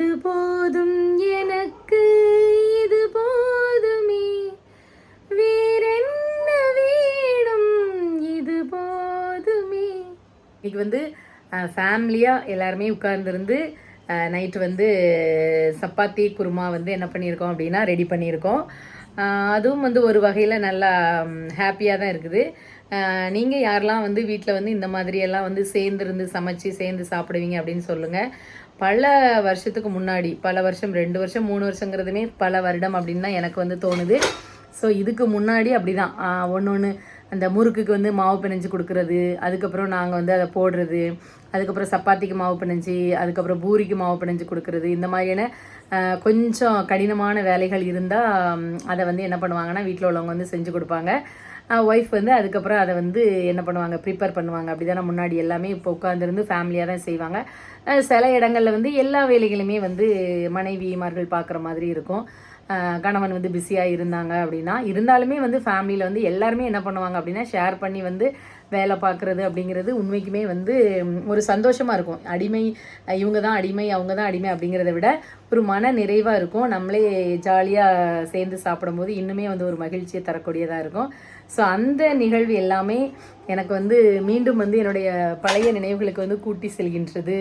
இது போதும் எனக்கு இது போதுமே. வேறென்ன வேணும்? இது போதுமே. இன்னைக்கு வந்து ஃபேமிலியாக எல்லாருமே உட்கார்ந்துருந்து நைட்டு வந்து சப்பாத்தி குருமா வந்து என்ன பண்ணியிருக்கோம் அப்படின்னா ரெடி பண்ணியிருக்கோம். அதுவும் வந்து ஒரு வகையில் நல்லா ஹாப்பியாக தான் இருக்குது. நீங்கள் யாரெல்லாம் வந்து வீட்டில் வந்து இந்த மாதிரியெல்லாம் வந்து சேர்ந்துருந்து சமைச்சு சேர்ந்து சாப்பிடுவீங்க அப்படின்னு சொல்லுங்கள் பல வருஷத்துக்கு முன்னாடி பல வருஷம் ரெண்டு வருஷம் மூணு வருஷங்கிறதுமே பல வருடம் அப்படின்னு தான் எனக்கு வந்து தோணுது. ஸோ இதுக்கு முன்னாடி அப்படி தான் ஒன்று ஒன்று அந்த முறுக்குக்கு வந்து மாவு பிணைஞ்சு கொடுக்கறது அதுக்கப்புறம் நாங்கள் வந்து அதை போடுறது அதுக்கப்புறம் சப்பாத்திக்கு மாவு பிணைஞ்சி அதுக்கப்புறம் பூரிக்கு மாவு பிணைஞ்சு கொடுக்குறது இந்த மாதிரியான கொஞ்சம் கடினமான வேலைகள் இருந்தால் அதை வந்து என்ன பண்ணுவாங்கன்னா வீட்டில் உள்ளவங்க வந்து செஞ்சு கொடுப்பாங்க. ஒய்ஃப் வந்து அதுக்கப்புறம் அதை வந்து என்ன பண்ணுவாங்க? ப்ரிப்பேர் பண்ணுவாங்க. அப்படி தானே முன்னாடி எல்லாமே இப்போ உட்காந்துருந்து ஃபேமிலியாக தான் செய்வாங்க. சில இடங்களில் வந்து எல்லா வேலைகளுமே வந்து மனைவிமார்கள் பார்க்குற மாதிரி இருக்கும். கணவன் வந்து பிஸியாக இருந்தாங்க அப்படின்னா இருந்தாலுமே வந்து ஃபேமிலியில் வந்து எல்லாருமே என்ன பண்ணுவாங்க அப்படின்னா ஷேர் பண்ணி வந்து வேலை பார்க்குறது அப்படிங்கிறது உண்மைக்குமே வந்து ஒரு சந்தோஷமாக இருக்கும். அடிமை இவங்க தான் அடிமை அவங்க தான் அடிமை அப்படிங்கிறத விட ஒரு மன நிறைவாக இருக்கும். நம்மளே ஜாலியாக சேர்ந்து சாப்பிடும்போது இன்னுமே வந்து ஒரு மகிழ்ச்சியை தரக்கூடியதாக இருக்கும். ஸோ அந்த நிகழ்வு எல்லாமே எனக்கு வந்து மீண்டும் வந்து என்னுடைய பழைய நினைவுகளுக்கு வந்து கூட்டி செல்கின்றது.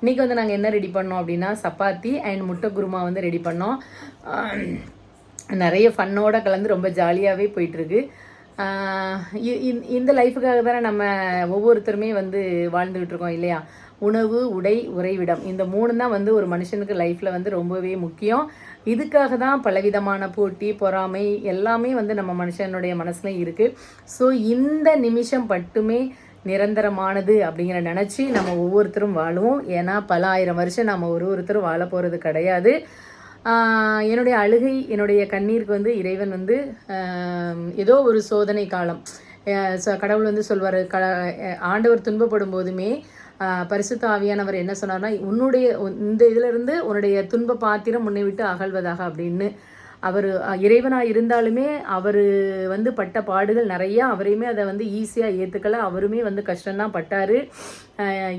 இன்றைக்கி வந்து நாங்கள் என்ன ரெடி பண்ணோம் அப்படின்னா சப்பாத்தி அண்ட் முட்டை குருமா வந்து ரெடி பண்ணோம். நிறைய ஃபன்னோட கலந்து ரொம்ப ஜாலியாகவே போயிட்டுருக்கு. இந்த லைஃபுக்காக தானே நம்ம ஒவ்வொருத்தருமே வந்து வாழ்ந்துக்கிட்டு இருக்கோம் இல்லையா? உணவு உடை உறைவிடம். இந்த மூணு தான் வந்து ஒரு மனுஷனுக்கு லைஃப்பில் வந்து ரொம்பவே முக்கியம். இதுக்காக தான் பலவிதமான போட்டி பொறாமை எல்லாமே வந்து நம்ம மனுஷனுடைய மனசில் இருக்குது ஸோ இந்த நிமிஷம் மட்டுமே நிரந்தரமானது அப்படிங்கிற நினச்சி நம்ம ஒவ்வொருத்தரும் வாழுவோம். ஏன்னா பல ஆயிரம் வருஷம் நம்ம ஒரு ஒருத்தரும் வாழ போகிறது கிடையாது. என்னுடைய அழுகை என்னுடைய கண்ணீருக்கு வந்து இறைவன் வந்து ஏதோ ஒரு சோதனை காலம். கடவுள் வந்து சொல்வார் க ஆண்டவர் துன்பப்படும் போதுமே பரிசுத்த ஆவியானவர் என்ன சொன்னார்னா உன்னுடைய இந்த இதிலிருந்து உன்னுடைய துன்ப பாத்திரம் உன்னை விட்டு அகழ்வதாக அப்படின்னு அவர் இறைவனாக இருந்தாலுமே அவர் வந்து பட்ட பாடுகள் நிறையா அவரையுமே அதை வந்து ஈஸியாக ஏற்றுக்கல அவருமே வந்து கஷ்டம்தான் பட்டார்.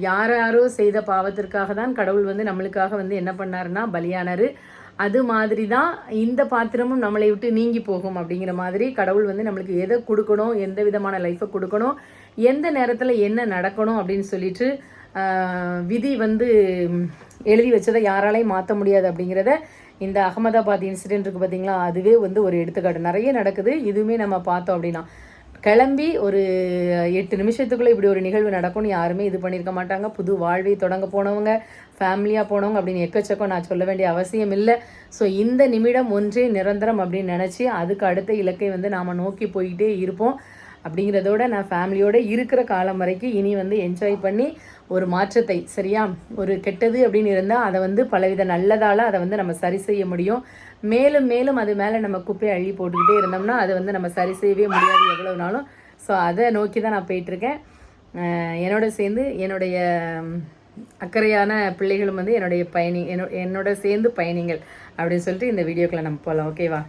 யார் யாரோ செய்த பாவத்திற்காக தான் கடவுள் வந்து நம்மளுக்காக வந்து என்ன பண்ணாருன்னா பலியானார். அது மாதிரி தான் இந்த பாத்திரமும் நம்மளை விட்டு நீங்கி போகும் அப்படிங்கிற மாதிரி கடவுள் வந்து நம்மளுக்கு எதை கொடுக்கணும் எந்த விதமான லைஃப்பை கொடுக்கணும் எந்த நேரத்தில் என்ன நடக்கணும் அப்படின்னு சொல்லிட்டு விதி வந்து எழுதி வச்சதை யாராலையும் மாற்ற முடியாது அப்படிங்கிறத இந்த அகமதாபாத் இன்சிடென்ட் இருக்குது பார்த்தீங்களா அதுவே வந்து ஒரு எடுத்துக்காட்டு. நிறைய நடக்குது. இதுவுமே நம்ம பார்த்தோம் அப்படின்னா. கிளம்பி ஒரு எட்டு நிமிஷத்துக்குள்ளே இப்படி ஒரு நிகழ்வு நடக்கும்னு யாருமே இது பண்ணியிருக்க மாட்டாங்க. புது வாழ்வை தொடங்க போனவங்க ஃபேமிலியாக போனவங்க அப்படின்னு எக்கச்சக்கம் நான் சொல்ல வேண்டிய அவசியம் இல்லை. ஸோ இந்த நிமிடம் ஒன்றே நிரந்தரம் அப்படின்னு நினச்சி அதுக்கு அடுத்த இலக்கை வந்து நாம் நோக்கி போய்கிட்டே இருப்போம். அப்படிங்கிறதோட நான் ஃபேமிலியோடு இருக்கிற காலம் வரைக்கும் இனி வந்து என்ஜாய் பண்ணி ஒரு மாற்றத்தை சரியா? ஒரு கெட்டது அப்படின்னு இருந்தால் அதை வந்து பலவித நல்லதால் அதை வந்து நம்ம சரி செய்ய முடியும். மேலும் மேலும் அது மேலே நம்ம குப்பையை அள்ளி போட்டுக்கிட்டே இருந்தோம்னா அதை வந்து நம்ம சரி செய்யவே முடியாது எவ்வளோனாலும் ஸோ அதை நோக்கி தான் நான் போயிட்டுருக்கேன். என்னோட சேர்ந்து என்னுடைய அக்கறையான பிள்ளைகளும் வந்து என்னுடைய பயணி என்னோட சேர்ந்து பயணிங்கள் அப்படின்னு சொல்லிட்டு இந்த வீடியோக்களை நம்ம போகலாம் ஓகேவா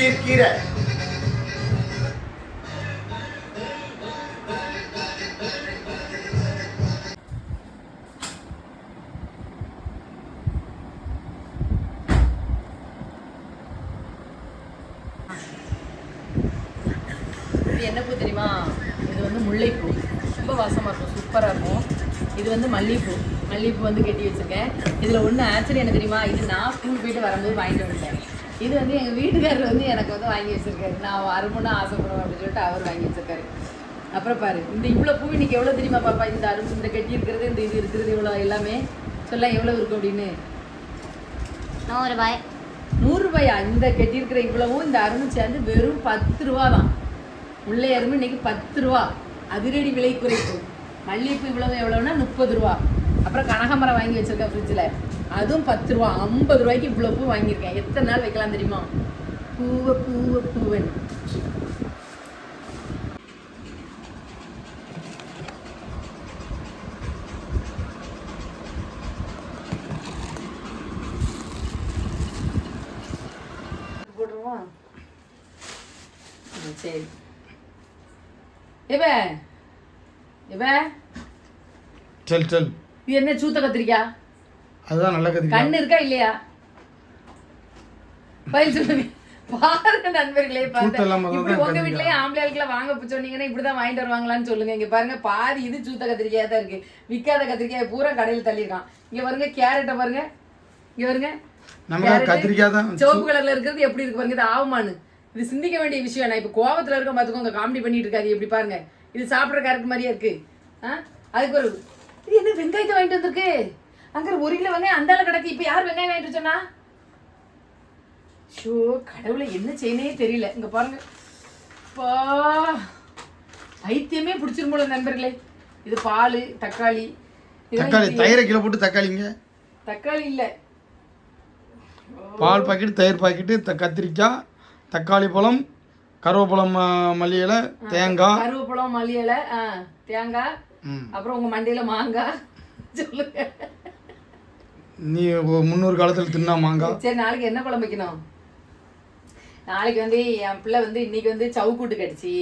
எப்படி கீரை இது என்ன பூ தெரியுமா? இது வந்து முல்லைப்பூ. ரொம்ப வாசமாக இருக்கும். சூப்பராக இருக்கும். இது வந்து மல்லிகைப்பூ மல்லிகைப்பூ வந்து கட்டி வச்சிருக்கேன். இதில் ஒன்று ஆக்சுவலி என்ன தெரியுமா? இது நான் ஸ்கூல் போயிட்டு வரும்போது வாங்கிட்டு வந்துட்டேன் இது வந்து எங்கள் வீட்டுக்காரர் வந்து எனக்கு வந்து வாங்கி வச்சிருக்காரு. நான் வருமுன்னு ஆசைப்படுவேன் அப்படின்னு சொல்லிட்டு அவர் வாங்கி வச்சிருக்காரு. அப்புறம் பாரு இந்த இவ்வளோ பூ இன்னைக்கு எவ்வளோ தெரியுமா பாப்பா? இந்த அரும்பு இந்த கட்டி இருக்கிறது இந்த இது இருக்கிறது இவ்வளோ எல்லாமே சொல்ல எவ்வளோ இருக்கும் அப்படின்னு? நூறு ரூபாய். நூறுரூபாயா இந்த கட்டியிருக்கிற இவ்வளவும் இந்த அரும்பு சேர்ந்து வெறும் பத்து ரூபா தான் உள்ளே அரும்பு இன்னைக்கு பத்து ரூபா. அதிரடி விலை குறைப்பு. மல்லிகைப்பூ இவ்வளவு எவ்வளோன்னா முப்பது ரூபா. அப்புறம் கனகாமரம் வாங்கி வச்சிருக்கேன் ஃப்ரிட்ஜில் அதுவும் பத்து ரூபா ஐம்பது ரூபாய்க்கு இவ்வளோ பூ வாங்கியிருக்கேன். எத்தனை நாள் வைக்கலாம் தெரியுமா? பூவை பூவை பூவன். சரி. இவ இவ செல் செல். இது என்ன சூத்த கத்திரிக்கா? அதுதான் நல்ல கத்திரிக்காய் கண்ணு இருக்கா இல்லையா? பதில் சொல்லுங்க. பாருங்க நண்பர்களே இப்படி உங்க. வீட்லயே ஆம்பளையாளுக்குல வாங்க சொன்னீங்கன்னா இப்படிதான் வாங்கிட்டு வருவாங்களான்னு சொல்லுங்க. இங்க பாருங்க பாதி இது சூத்த கத்திரிக்காயா தான் இருக்கு. விக்காத கத்திரிக்காய் பூரா கடையில தள்ளியிருக்கான் இங்க பாருங்க கேரட்டை பாருங்க. இங்க பாருங்க. கேரட்டு, கத்திரிக்காய் தான் சிவப்பு கலர்ல இருக்கிறது எப்படி இருக்கு பாருங்க இது ஆவுமானு. இது சிந்திக்க வேண்டிய விஷயம் நான் இப்ப கோவத்துல இருக்க பாத்துக்கோங்க காமெடி பண்ணிட்டு இருக்காது எப்படி பாருங்க. இது சாப்பிடுற கேரட் மாதிரியே இருக்கு. ஆ? அதுக்கு ஒரு இது என்ன வெங்காயத்தை வாங்கிட்டு வந்திருக்கு? அங்க ஒரு கிலோ வெங்காயம் அந்தால கிடக்கு இப்ப யார் வெங்காயம் வாங்கிட்டு சொன்னா ஷோ கடவுளை என்ன செய்யனே தெரியல. இங்க பாருங்க. பா பைத்தியமே பிடிச்சிரும் போல நண்பர்களே. இது பால் தக்காளி. தக்காளி தயிரை கிலோ போட்டு தக்காளிங்க தக்காளி இல்ல. பால் பாக்கெட் தயிர் பாக்கெட்டு த கத்திரிக்காய் தக்காளி பழம் கருவேப்பழம் மல்லி இலை தேங்காய். கருவேப்பழம் மல்லி இலை தேங்காய். அப்புறம் உங்க மண்டையில மாங்காய் சொல்லுங்க. நீ முன்னொரு காலத்தில் தின்னா மாங்காய் சரி நாளைக்கு என்ன குழம்பு வைக்கணும்? நாளைக்கு வந்து என் பிள்ளை வந்து இன்னைக்கு வந்து சவுக்கூட்டு கடிச்சு.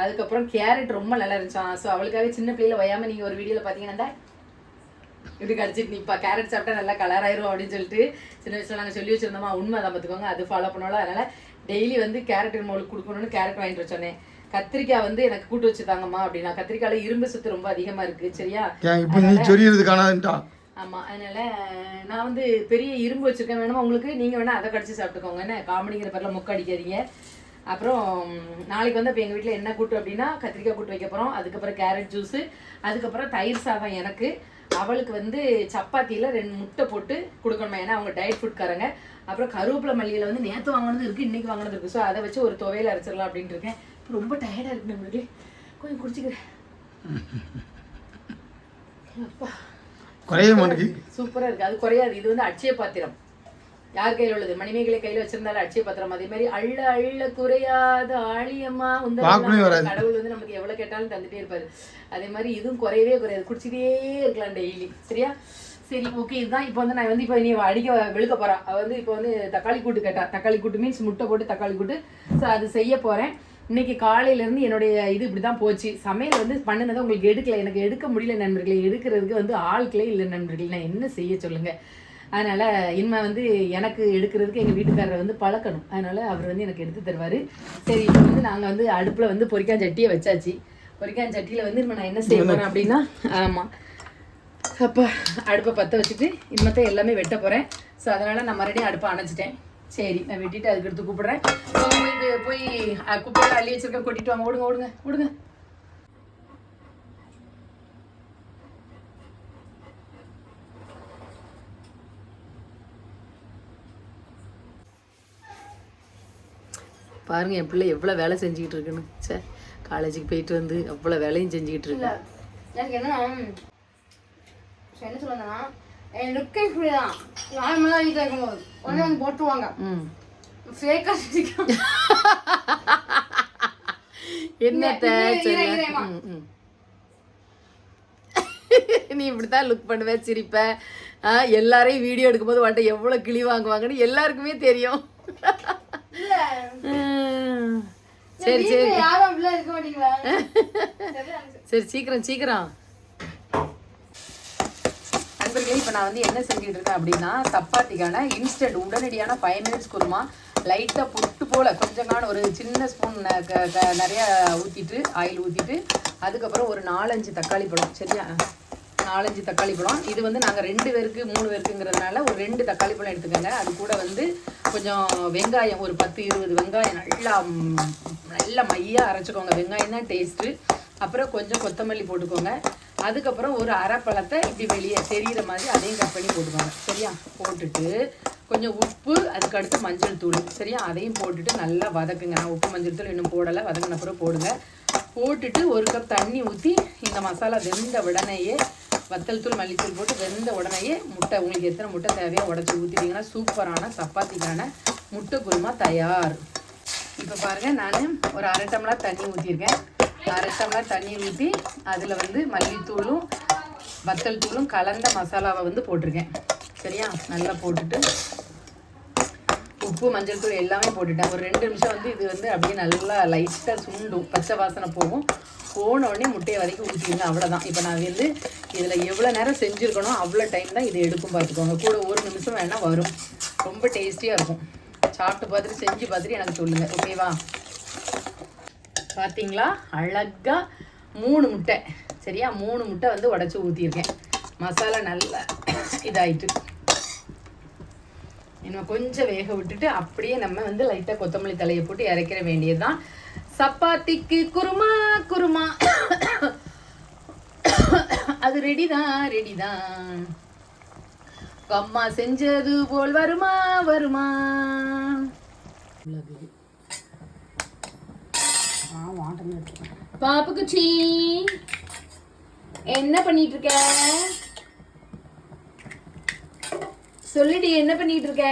அதுக்கப்புறம் கேரட் ரொம்ப நல்லா இருந்துச்சான் ஸோ அவளுக்காக சின்ன பிள்ளையில வயாம நீங்க ஒரு வீடியோல பாத்தீங்கன்னா இப்படி கடிச்சிட்டு நிப்பா கேரட் சாப்பிட்டா நல்லா கலர் ஆயிரும் அப்படின்னு சொல்லிட்டு சின்ன வயசுல நாங்க சொல்லி வச்சிருந்தோமா. உண்மை அதை பார்த்துக்கோங்க அது ஃபாலோ பண்ணோம் அதனால டெய்லி வந்து கேரட் மோளுக்கு கொடுக்கணும்னு கேரட் வாங்கிட்டு வர சொன்னேன். கத்திரிக்காய் வந்து எனக்கு கூட்டு வச்சு தாங்கம்மா அப்படின்னா கத்திரிக்காயில இரும்பு சத்து ரொம்ப அதிகமா இருக்கு சரியா? இப்போ நீ சொரியறது காணாதுன்ட்டா ஆமா அதனால நான் வந்து பெரிய இரும்பு வச்சிருக்கேன். வேணுமா உங்களுக்கு? நீங்க வேணா அதை கடிச்சு சாப்பிட்டுக்கோங்க. என்ன? காமெடிங்கிற பேர்ல மொக்க அடிக்காதீங்க. அப்புறம் நாளைக்கு வந்து இப்போ எங்கள் வீட்டில் என்ன கூட்டு அப்படின்னா கத்திரிக்காய் கூட்டு வைக்க போகிறோம் அதுக்கப்புறம் கேரட் ஜூஸு அதுக்கப்புறம் தயிர் சாதம் எனக்கு. அவளுக்கு வந்து சப்பாத்தியில் ரெண்டு முட்டை போட்டு கொடுக்கணும்? ஏன்னா அவங்க டயட் ஃபுட்காரங்க அப்புறம் கருவேப்பிலை மல்லியில் வந்து நேற்று வாங்கினது இருக்குது இன்றைக்கி வாங்கினது இருக்குது ஸோ அதை வச்சு ஒரு துவையல் அரைச்சிடலாம் அப்படின்ட்டு இருக்கேன். ரொம்ப டயர்டாக இருக்கு நம்மளுக்கு கொஞ்சம் குடிச்சிக்கிறேன். அப்பா. குறைய மாட்டேங்குது. சூப்பரா இருக்கு. அது குறையாது. இது வந்து அட்சய பாத்திரம். யார் கையில உள்ளது? மணிமேகலை கையில வச்சிருந்தாலும் அட்சய பாத்திரம். அதே மாதிரி அள்ள அள்ள குறையாத வாக்குலயும் வராது. கடவுள் வந்து நமக்கு எவ்வளவு கேட்டாலும் தந்துட்டே இருப்பாரு. அதே மாதிரி இதுவும் குறையவே குறையாது. குடிச்சிட்டே இருக்கலாம் டெய்லி. சரியா? சரி ஓகே. இதுதான் இப்போ வந்து நான் வந்து இப்போ நீ அடிக்க வெளுக்க போறா அவ வந்து இப்போ வந்து தக்காளி கூட்டு கேட்டா. தக்காளி கூட்டு மீன்ஸ் முட்டை போட்டு தக்காளி கூட்டு. ஸோ அது செய்ய போறேன். இன்னைக்கு காலையில இருந்து என்னுடைய இது இப்படிதான் போச்சு. சமையல் வந்து பண்ணினதை உங்களுக்கு எடுக்கல. எனக்கு எடுக்க முடியல நண்பர்களே. எடுக்கிறதுக்கு வந்து ஆட்களே இல்லை நண்பர்களே. நான் என்ன செய்ய சொல்லுங்க? அதனால இனிமே வந்து எனக்கு எடுக்கிறதுக்கு எங்க வீட்டுக்காரரை வந்து பழக்கணும். அதனால அவர் வந்து எனக்கு எடுத்து தருவார். சரி இப்போ வந்து நாங்க வந்து அடுப்பில் வந்து பொரிக்கான் சட்டியை வச்சாச்சு. பொரிக்கான் சட்டியில வந்து இனிமே நான் என்ன செய்ய அப்படின்னா ஆமா. அப்போ அடுப்பை பற்ற வச்சுட்டு இனிமேத்தான் எல்லாமே வெட்ட போகிறேன் ஸோ அதனால் நான் மறுபடியும் அடுப்பை அணைச்சிட்டேன். சரி நான் வெட்டிட்டு அதுக்கு எடுத்து கூப்பிடுறேன். போய் போய் குப்பையில் அள்ளி வச்சிருக்க கொட்டிட்டு வாங்க. ஓடுங்க ஓடுங்க ஓடுங்க பாருங்க என் பிள்ளை எவ்வளோ வேலை செஞ்சுக்கிட்டு இருக்குன்னு. சார் காலேஜுக்கு போயிட்டு வந்து அவ்வளோ வேலையும் செஞ்சுக்கிட்டு இருக்கு. எனக்கு என்ன என்ன சொல்லுங்கன்னா என் லுக்கே இப்படி தான் நார்மலாக வீட்டில் இருக்கும்போது உடனே வந்து போட்டுருவாங்க. ஃபேக்காக செஞ்சுக்கலாம் என்னத்த. நீ இப்படித்தான் லுக் பண்ணுவ சிரிப்ப. எல்லாரையும் வீடியோ எடுக்கும்போது உன்ட்ட எவ்வளவு கிளி வாங்குவாங்கன்னு எல்லாருக்குமே தெரியும். சரி சரி. சரி சீக்கிரம் சீக்கிரம். நண்பர்களே இப்போ நான் வந்து என்ன செஞ்சுட்டு இருக்கேன் அப்படின்னா சப்பாத்திக்கான இன்ஸ்டன்ட் உடனடியான ஃபைவ் மினிட்ஸ் குருமா லைட்டாக புட்டு போல் கொஞ்சமான ஒரு சின்ன ஸ்பூன் நிறையா ஊற்றிட்டு ஆயில் ஊற்றிட்டு அதுக்கப்புறம் ஒரு நாலஞ்சு தக்காளி பழம் சரியா? நாலஞ்சு தக்காளி பழம். இது வந்து நாங்கள் ரெண்டு பேருக்கு மூணு பேருக்குங்கிறதுனால ஒரு ரெண்டு தக்காளி பழம் எடுத்துக்கோங்க. அது கூட வந்து கொஞ்சம் வெங்காயம் ஒரு பத்து இருபது வெங்காயம் நல்லா நல்லா மையாக அரைச்சிக்கோங்க. வெங்காயம் தான் டேஸ்ட்டு அப்புறம் கொஞ்சம் கொத்தமல்லி போட்டுக்கோங்க. அதுக்கப்புறம் ஒரு அரை பழத்தை இப்படி வெளியே தெரிகிற மாதிரி அதையும் கட் பண்ணி போட்டுக்கோங்க. சரியா? போட்டுட்டு கொஞ்சம் உப்பு அதுக்கடுத்து மஞ்சள் தூள். சரியா? அதையும் போட்டுட்டு நல்லா வதக்குங்க. நான் உப்பு மஞ்சள் தூள் இன்னும் போடலை. வதங்கின அப்புறம் போடுங்க. போட்டுட்டு ஒரு கப் தண்ணி ஊற்றி இந்த மசாலா வெந்த உடனேயே வத்தல் தூள் மல்லித்தூள் போட்டு வெந்த உடனேயே முட்டை உங்களுக்கு எத்தனை முட்டை தேவையோ உடச்சி ஊற்றிட்டீங்கன்னா சூப்பரான சப்பாத்திக்கான முட்டை குருமா தயார். இப்போ பாருங்கள் நான் ஒரு அரை டம்ளர் தண்ணி ஊற்றிருக்கேன் அரை டம்ளர் தண்ணி ஊற்றி அதில் வந்து மல்லித்தூளும் வத்தல் தூளும் கலந்த மசாலாவை வந்து போட்டிருக்கேன். சரியா? நல்லா போட்டுட்டு உப்பு மஞ்சள் தூள் எல்லாமே போட்டுட்டேன். ஒரு ரெண்டு நிமிஷம் வந்து இது வந்து அப்படியே நல்லா லைட்டாக சுண்டும். பச்சை வாசனை போகும். போன உடனே முட்டையை வரைக்கும் ஊற்றிடுங்க அவ்வளோதான் இப்போ நான் வந்து இதில் எவ்வளோ நேரம் செஞ்சுருக்கணும் அவ்வளோ டைம் தான் இது எடுக்கும் பார்த்துக்கோங்க. கூட ஒரு நிமிஷம் வேணால் வரும். ரொம்ப டேஸ்டியாக இருக்கும். சாப்பிட்டு பார்த்துட்டு செஞ்சு பார்த்துட்டு எனக்கு சொல்லுங்கள் ஓகேவா பார்த்தீங்களா அழகாக மூணு முட்டை. சரியா? மூணு முட்டை வந்து உடச்சி ஊற்றியிருக்கேன் மசாலா நல்லா இதாயிட்டு. இன்னும் கொஞ்சம் வேக விட்டுட்டு அப்படியே நம்ம வந்து லைட்டாக கொத்தமல்லி தலையை போட்டு இறக்கிற வேண்டியதுதான். சப்பாத்திக்கு குருமா குருமா. அது ரெடி தான் ரெடி தான் அம்மா செஞ்சது போல் வருமா வருமா? பாப்பு குச்சி என்ன பண்ணிட்டு இருக்க? சொல்லிடி என்ன பண்ணிட்டு இருக்க?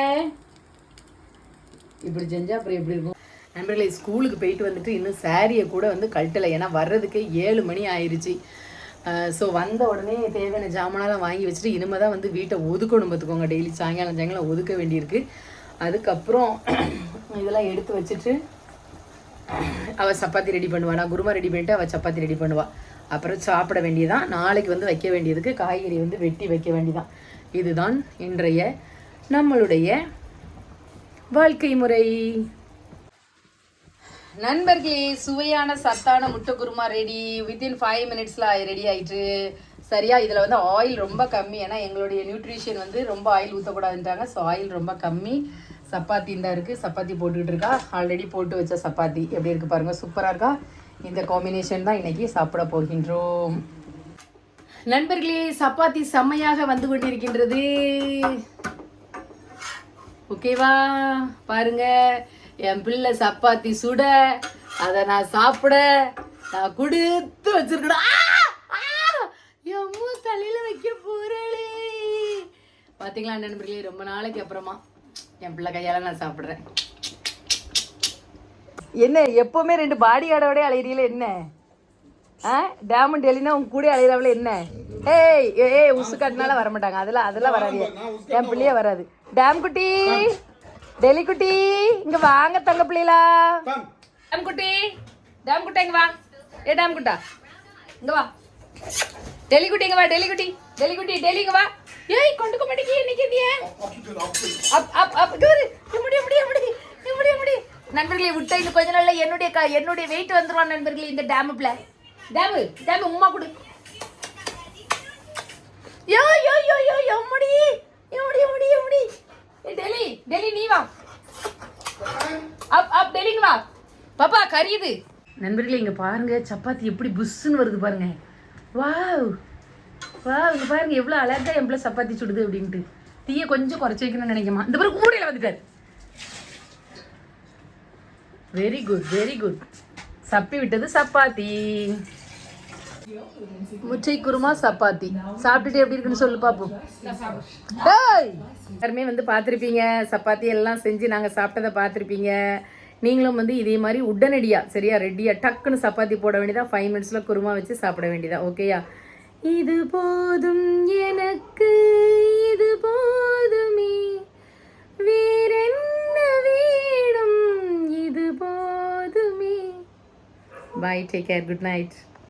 இப்படி செஞ்சா அப்புறம் எப்படி இருக்கும்? நண்பர்களே ஸ்கூலுக்கு போயிட்டு வந்துட்டு இன்னும் சாரியை கூட வந்து கழட்டலை. ஏன்னா வர்றதுக்கு ஏழு மணி ஆயிடுச்சு ஸோ வந்த உடனே தேவையான ஜாமானெல்லாம் வாங்கி வச்சுட்டு இனிமே தான் வந்து வீட்டை ஒதுக்கணும் பார்த்துக்கோங்க. டெய்லி சாயங்காலம் சாயங்காலம் ஒதுக்க வேண்டியிருக்கு. அதுக்கப்புறம் இதெல்லாம் எடுத்து வச்சுட்டு அவள் சப்பாத்தி ரெடி பண்ணுவாள் நான் குருமா ரெடி பண்ணிட்டு அவள் சப்பாத்தி ரெடி பண்ணுவாள் அப்புறம் சாப்பிட வேண்டியதான் நாளைக்கு வந்து வைக்க வேண்டியதுக்கு காய்கறி வந்து வெட்டி வைக்க வேண்டியதான் இதுதான் இன்றைய நம்மளுடைய வாழ்க்கை முறை. நண்பர்களே சுவையான சத்தான முட்டை குருமா ரெடி வித்தின் ஃபைவ் மினிட்ஸில் ரெடி ஆயிட்டு சரியா? இதில் வந்து ஆயில் ரொம்ப கம்மி. ஏன்னா எங்களுடைய நியூட்ரிஷன் வந்து ரொம்ப ஆயில் ஊற்றக்கூடாதுன்றாங்க ஸோ ஆயில் ரொம்ப கம்மி. சப்பாத்தி இந்த இருக்குது சப்பாத்தி போட்டுக்கிட்டு இருக்கா. ஆல்ரெடி போட்டு வச்ச சப்பாத்தி. எப்படி இருக்குது பாருங்கள் சூப்பராக இருக்கா? இந்த காம்பினேஷன் தான் இன்னைக்கு சாப்பிட போகின்றோம். நண்பர்களே சப்பாத்தி செம்மையாக வந்து கொண்டிருக்கின்றது. ஓகேவா பாருங்க. என் பிள்ளை சப்பாத்தி சுட அதை நான் சாப்பிட நான் கொடுத்து வச்சிருக்கணும் எம்மு தலையில வைக்க போறே பாத்தீங்களா நண்பர்களே ரொம்ப நாளைக்கு அப்புறமா. என் பிள்ளை கையால நான் சாப்பிடுறேன். என்ன எப்பவுமே ரெண்டு பாடி கார்டோட அலையிறீங்களே என்ன? ஆ? டேமண்ட் டெலினா உங்க கூட அலையிறாவில என்ன? ஏய் ஏய் உசு காட்டினால வர மாட்டாங்க. அதெல்லாம் அதெல்லாம் வராது. என் பிள்ளையே வராது. டேம் குட்டி டெலி குட்டி இங்க வாங்க தங்க பிள்ளைகளா. டேம் குட்டி டேம் குட்டி இங்க வா. ஏ டேம் குட்டா இங்க வா. டெலி குட்டி இங்க வா டெலி குட்டி டெலி குட்டி டெலி இங்க வா. ஏய் கொண்டுக்க மாட்டேங்க இன்னைக்கு அப் அப் அப் டூரு முடி முடி முடி முடி முடி. நண்பர்களே விட்ட இன்னும் கொஞ்ச நாள்ல என்னுடைய க- என்னுடைய வெயிட் வந்துருவான் நண்பர்களே இந்த டேமுக்குள்ள டேமு டேமு உமா கொடு. யோ யோ யோ யோ எம்முடி எம்முடி எம்முடி எம்முடி டெல்லி டெல்லி நீ வா. அப் அப் டெல்லிங்க வா. பாப்பா கரியுது நண்பர்களே இங்க பாருங்க சப்பாத்தி எப்படி புஷ்ஷுன்னு வருது பாருங்க. வாவ். வாவ் இங்கே பாருங்க எவ்வளோ அழகா என் பிள்ளை சப்பாத்தி சுடுது அப்படின்ட்டு. தீய கொஞ்சம் குறைச்சி வைக்கணும்னு நினைக்கமா இந்த பிறகு கூடையில் வந்துட்டார். வெரி குட் வெரி குட் சப்பி விட்டது சப்பாத்தி. முச்சை குருமா சப்பாத்தி. சாப்பிட்டுட்டு எப்படி இருக்குன்னு சொல்லு பாப்போம். எல்லாருமே வந்து பார்த்துருப்பீங்க. சப்பாத்தி எல்லாம் செஞ்சு நாங்கள் சாப்பிட்டதை பார்த்துருப்பீங்க. நீங்களும் வந்து இதே மாதிரி உடனடியாக சரியா ரெடியாக டக்குன்னு சப்பாத்தி போட வேண்டியதா ஃபைவ் மினிட்ஸில் குருமா வச்சு சாப்பிட வேண்டியதா ஓகேயா இது போதும் எனக்கு இது போதுமே. வேறென்ன வேணும் இது போதுமே. Bye take care good night